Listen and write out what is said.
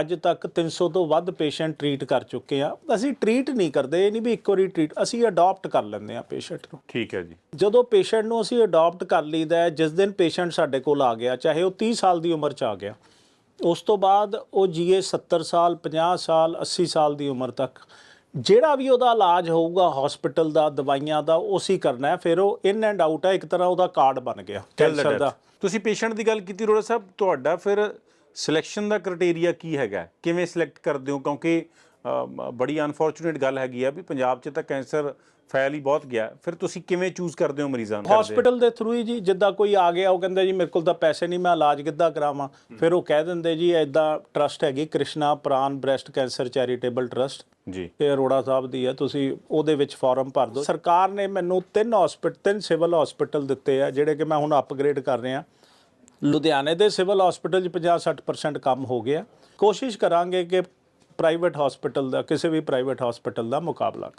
ਅੱਜ ਤੱਕ 300 ਤੋਂ ਵੱਧ ਪੇਸ਼ੈਂਟ ਟ੍ਰੀਟ ਕਰ ਚੁੱਕੇ ਆ। ਅਸੀਂ ਟ੍ਰੀਟ ਨਹੀਂ ਕਰਦੇ ਇਹ ਨਹੀਂ ਵੀ ਇੱਕ ਵਾਰੀ ਟ੍ਰੀਟ ਅਸੀਂ ਅਡਾਪਟ ਕਰ ਲੈਂਦੇ ਆ ਪੇਸ਼ੈਂਟ ਨੂੰ। ਠੀਕ ਹੈ ਜੀ। ਜਦੋਂ ਪੇਸ਼ੈਂਟ ਨੂੰ ਅਸੀਂ ਅਡਾਪਟ ਕਰ ਲਈਦਾ ਜਿਸ ਦਿਨ ਪੇਸ਼ੈਂਟ ਸਾਡੇ ਕੋਲ ਆ ਗਿਆ ਚਾਹੇ ਉਹ 30 ਸਾਲ ਦੀ ਉਮਰ 'ਚ ਆ ਗਿਆ ਉਸ ਤੋਂ ਬਾਅਦ ਉਹ ਜੀਏ 70 ਸਾਲ 50 ਸਾਲ 80 ਸਾਲ ਦੀ ਉਮਰ ਤੱਕ ਜਿਹੜਾ ਵੀ ਉਹਦਾ ਇਲਾਜ ਹੋਊਗਾ ਹਸਪੀਟਲ ਦਾ ਦਵਾਈਆਂ ਦਾ ਉਹ ਅਸੀਂ ਕਰਨਾ ਹੈ। ਫਿਰ ਉਹ ਇਨ ਐਂਡ ਆਊਟ ਹੈ ਇੱਕ ਤਰ੍ਹਾਂ ਉਹਦਾ ਕਾਰਡ ਬਣ ਗਿਆ ਕੈਂਸਰ ਦਾ। ਤੁਸੀਂ ਪੇਸ਼ੈਂਟ ਦੀ ਗੱਲ ਕੀਤੀ ਰੋੜਾ ਸਾਹਿਬ ਤੁਹਾਡਾ ਫਿਰ ਸਿਲੈਕਸ਼ਨ ਦਾ ਕ੍ਰਾਈਟੇਰੀਆ ਕੀ ਹੈਗਾ? ਕਿਵੇਂ ਸਿਲੈਕਟ ਕਰਦੇ ਹੋ? ਕਿਉਂਕਿ ਬੜੀ ਅਨਫੋਰਚੂਨੇਟ ਗੱਲ ਹੈਗੀ ਆ ਵੀ ਪੰਜਾਬ 'ਚ ਤਾਂ ਕੈਂਸਰ ਫੈਲ ਹੀ ਬਹੁਤ ਗਿਆ। ਫਿਰ ਤੁਸੀਂ ਕਿਵੇਂ ਚੂਜ਼ ਕਰਦੇ ਹੋ ਮਰੀਜ਼ਾਂ ਨੂੰ ਹਸਪੀਟਲ ਦੇ ਥਰੂ ਹੀ ਜੀ ਜਿੱਦਾਂ ਕੋਈ ਆ ਗਿਆ ਉਹ ਕਹਿੰਦਾ ਜੀ ਮੇਰੇ ਕੋਲ ਤਾਂ ਪੈਸੇ ਨਹੀਂ ਮੈਂ ਇਲਾਜ ਕਿੱਦਾਂ ਕਰਾਵਾਂ? ਫਿਰ ਉਹ ਕਹਿ ਦਿੰਦੇ ਜੀ ਐਦਾਂ ਟਰਸਟ ਹੈਗੀ Krishna Pran breast cancer charitable trust ਜੀ। ਇਹ ਅਰੋੜਾ ਸਾਹਿਬ ਦੀ ਹੈ ਤੁਸੀਂ ਉਹਦੇ ਵਿੱਚ ਫਾਰਮ ਭਰ ਦਿਓ। ਸਰਕਾਰ ਨੇ ਮੈਨੂੰ ਤਿੰਨ ਹਸਪੀਟਲ ਤਿੰਨ ਸਿਵਲ ਹਸਪੀਟਲ ਦਿੱਤੇ ਆ ਜਿਹੜੇ ਕਿ ਮੈਂ ਹੁਣ ਅਪਗ੍ਰੇਡ ਕਰ ਰਿਹਾ। ਲੁਧਿਆਣੇ ਦੇ ਸਿਵਲ ਹਸਪੀਟਲ 'ਚ 50-60% ਕੰਮ ਹੋ ਗਿਆ। ਕੋਸ਼ਿਸ਼ ਕਰਾਂਗੇ ਕਿ ਪ੍ਰਾਈਵੇਟ ਹਸਪੀਟਲ ਦਾ, ਕਿਸੇ ਵੀ ਪ੍ਰਾਈਵੇਟ ਹਸਪੀਟਲ ਦਾ ਮੁਕਾਬਲਾ ਕਰਾਂ।